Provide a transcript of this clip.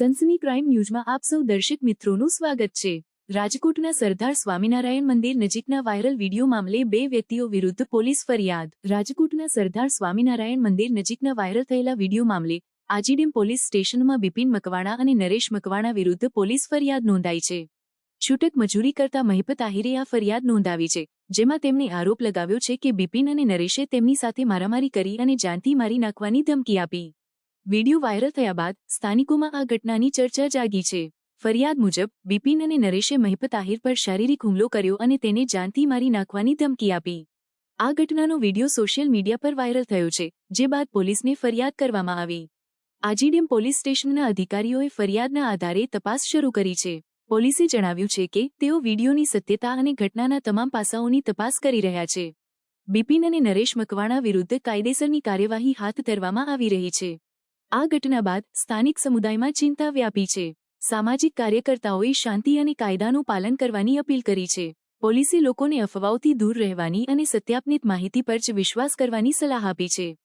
સનસની crime ન્યૂઝમાં આપ સૌ દર્શક મિત્રોનું સ્વાગત છે. રાજકોટના સરદાર સ્વામિનારાયણ મંદિર નજીકના વાયરલ વીડિયો મામલે બે વ્યક્તિઓ વિરુદ્ધ પોલીસ ફરિયાદ. રાજકોટના સરદાર સ્વામિનારાયણ મંદિર નજીકના વાયરલ થયેલા વીડિયો મામલે આજીડેમ પોલીસ સ્ટેશનમાં બિપિન મકવાણા અને નરેશ મકવાણા વિરુદ્ધ પોલીસ ફરિયાદ નોંધાઈ છે. છૂટક મજૂરી કરતા મહિપત આહિરે આ ફરિયાદ નોંધાવી છે, જેમાં તેમણે આરોપ લગાવ્યો છે કે બિપિન અને નરેશે તેમની સાથે મારામારી કરી અને જાનથી મારી નાખવાની ધમકી આપી. વીડિયો વાયરલ થયા બાદ સ્થાનિકોમાં આ ઘટનાની ચર્ચા જાગી છે. ફરિયાદ મુજબ, બિપિન અને નરેશે મહિપત આહિર પર શારીરિક હુમલો કર્યો અને તેને જાનથી મારી નાખવાની ધમકી આપી. આ ઘટનાનો વીડિયો સોશિયલ મીડિયા પર વાયરલ થયો છે, જે બાદ પોલીસને ફરિયાદ કરવામાં આવી. આજીડેમ પોલીસ સ્ટેશનના અધિકારીઓએ ફરિયાદના આધારે તપાસ શરૂ કરી છે. પોલીસે જણાવ્યું છે કે, તેઓ વિડીયોની સત્યતા અને ઘટનાના તમામ પાસાઓની તપાસ કરી રહ્યા છે. બિપિન અને નરેશ મકવાણા વિરુદ્ધ કાયદેસરની કાર્યવાહી હાથ ધરવામાં આવી રહી છે. આ ઘટના બાદ સ્થાનિક સમુદાયમાં ચિંતા વ્યાપી છે. સામાજિક કાર્યકર્તાઓએ શાંતિ અને કાયદાનું પાલન કરવાની અપીલ કરી છે. પોલીસે લોકોને અફવાઓથી દૂર રહેવાની અને સત્યાપનિત માહિતી પર જ વિશ્વાસ કરવાની સલાહ આપી છે.